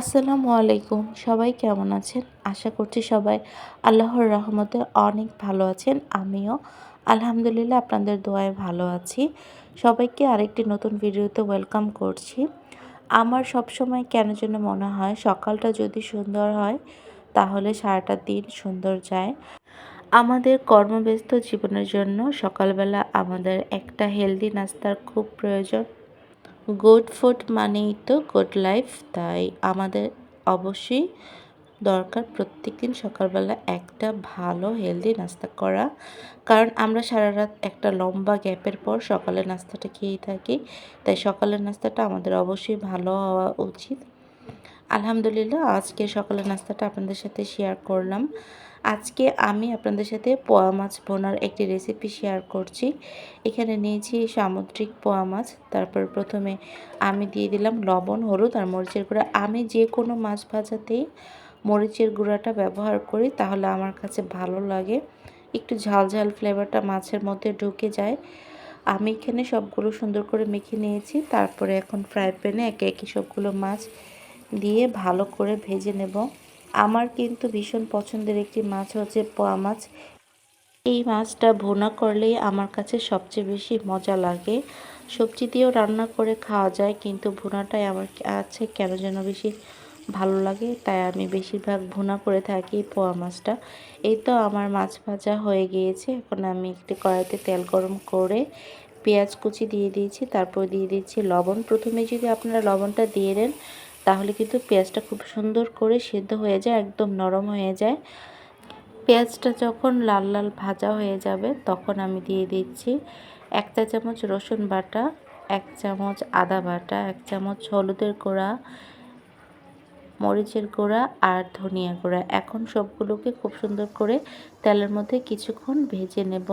আসসালামু আলাইকুম। সবাই কেমন আছেন? আশা করছি সবাই আল্লাহর রহমতে অনেক ভালো আছেন। আমিও আলহামদুলিল্লাহ আপনাদের দোয়ায় ভালো আছি। সবাইকে আরেকটি নতুন ভিডিওতে ওয়েলকাম করছি। আমার সব সময় কেন যেন মনে হয় সকালটা যদি সুন্দর হয়, তাহলে সারাটা দিন সুন্দর যায়। আমাদের কর্মব্যস্ত জীবনের জন্য সকালবেলা আমাদের একটা হেলদি নাস্তার খুব প্রয়োজন। গুড ফুড মানেই তো গুড লাইফ, তাই আমাদের অবশ্যই দরকার প্রত্যেক দিন সকালবেলা একটা ভালো হেলদি নাস্তা করা। কারণ আমরা সারা রাত একটা লম্বা গ্যাপের পর সকালের নাস্তাটা খেয়েই থাকি, তাই সকালের নাস্তাটা আমাদের অবশ্যই ভালো হওয়া উচিত। আলহামদুলিল্লাহ, আজকে সকালের নাস্তাটা আপনাদের সাথে শেয়ার করলাম। আজকে আমি আপনাদের সাথে পোয়া মাছ বোনার একটি রেসিপি শেয়ার করছি। এখানে নিয়েছি সামুদ্রিক পোয়া মাছ, তারপর প্রথমে আমি দিয়ে দিলাম লবণ, হলুদ আর মরিচের গুঁড়া। আমি যে কোনো মাছ ভাজাতেই মরিচের গুঁড়াটা ব্যবহার করি, তাহলে আমার কাছে ভালো লাগে। একটু ঝাল ঝাল ফ্লেভারটা মাছের মধ্যে ঢুকে যায়। আমি এখানে সবগুলো সুন্দর করে মেখে নিয়েছি, তারপরে এখন ফ্রাই প্যানে একে একে সবগুলো মাছ দিয়ে ভালো করে ভেজে নেব। আমার কিন্তু ভীষণ পছন্দের একটি মাছ হচ্ছে পোয়া মাছ। এই মাছটা ভোনা করলেই আমার কাছে সবচেয়ে বেশি মজা লাগে। সবজি দিয়েও রান্না করে খাওয়া যায়, কিন্তু ভুনাটাই আমার আছে কেন যেন বেশি ভালো লাগে, তাই আমি বেশিরভাগ ভুনা করে থাকি পোয়া মাছটা। এই তো আমার মাছ ভাজা হয়ে গিয়েছে। এখন আমি একটি কড়াইতে তেল গরম করে পেঁয়াজ কুচি দিয়ে দিয়েছি, তারপর দিয়ে দিচ্ছি লবণ। প্রথমে যদি আপনারা লবণটা দিয়ে দেন তাহলে কিন্তু পেঁয়াজটা খুব সুন্দর করে সেদ্ধ হয়ে যায়, একদম নরম হয়ে যায়। পেঁয়াজটা যখন লাল লাল ভাজা হয়ে যাবে, তখন আমি দিয়ে দিচ্ছি এক চা চামচ রসুন বাটা, এক চামচ আদা বাটা, এক চামচ হলুদের গুঁড়া মরিচের গুঁড়া আর ধনিয়া গুঁড়া। এখন সবগুলোকে খুব সুন্দর করে তেলের মধ্যে কিছুক্ষণ ভেজে নেব।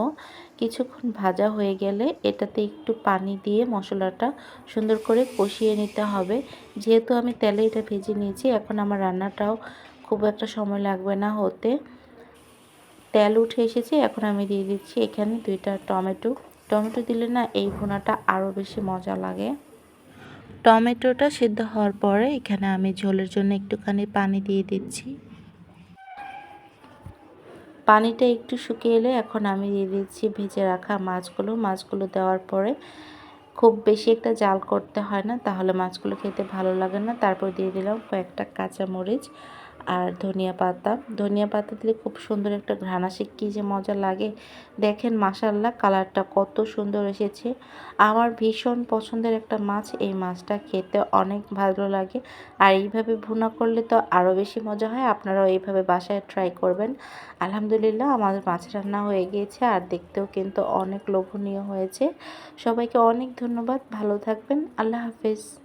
কিছুক্ষণ ভাজা হয়ে গেলে এটাতে একটু পানি দিয়ে মশলাটা সুন্দর করে কষিয়ে নিতে হবে। যেহেতু আমি তেলে এটা ভেজে নিয়েছি, এখন আমার রান্নাটাও খুব একটা সময় লাগবে না হতে। তেল উঠে এসেছে, এখন আমি দিয়ে দিচ্ছি এখানে দুইটা টমেটো। টমেটো দিলে না এই ভুনাটা আরও বেশি মজা লাগে। টমেটোটা সিদ্ধ হওয়ার পরে এখানে আমি ঝোলের জন্য একটুখানি পানি দিয়ে দিচ্ছি। পানিটা একটু শুকিয়ে এলে এখন আমি দিয়ে দিচ্ছি ভেজে রাখা মাছগুলো। মাছগুলো দেওয়ার পরে খুব বেশি একটা জাল করতে হয় না, তাহলে মাছগুলো খেতে ভালো লাগে না। তারপর দিয়ে দিলাম কয়েকটা কাঁচা মরিচ আর ধনিয়া পাতা। ধনিয়া পাতা দিলে খুব সুন্দর একটা ঘ্রাণ কী যে মজা লাগে। দেখেন মাসাল্লাহ কালারটা কত সুন্দর এসেছে। আমার ভীষণ পছন্দের একটা মাছ। এই মাছটা খেতে অনেক ভালো লাগে। আর এইভাবে ভুনা করলে তো আরও বেশি মজা হয়। আপনারাও এইভাবে বাসায় ট্রাই করবেন। আলহামদুলিল্লাহ আমাদের মাছ রান্না হয়ে গিয়েছে আর দেখতেও কিন্তু অনেক লোভনীয় হয়েছে। সবাইকে অনেক ধন্যবাদ। ভালো থাকবেন। আল্লাহ হাফেজ।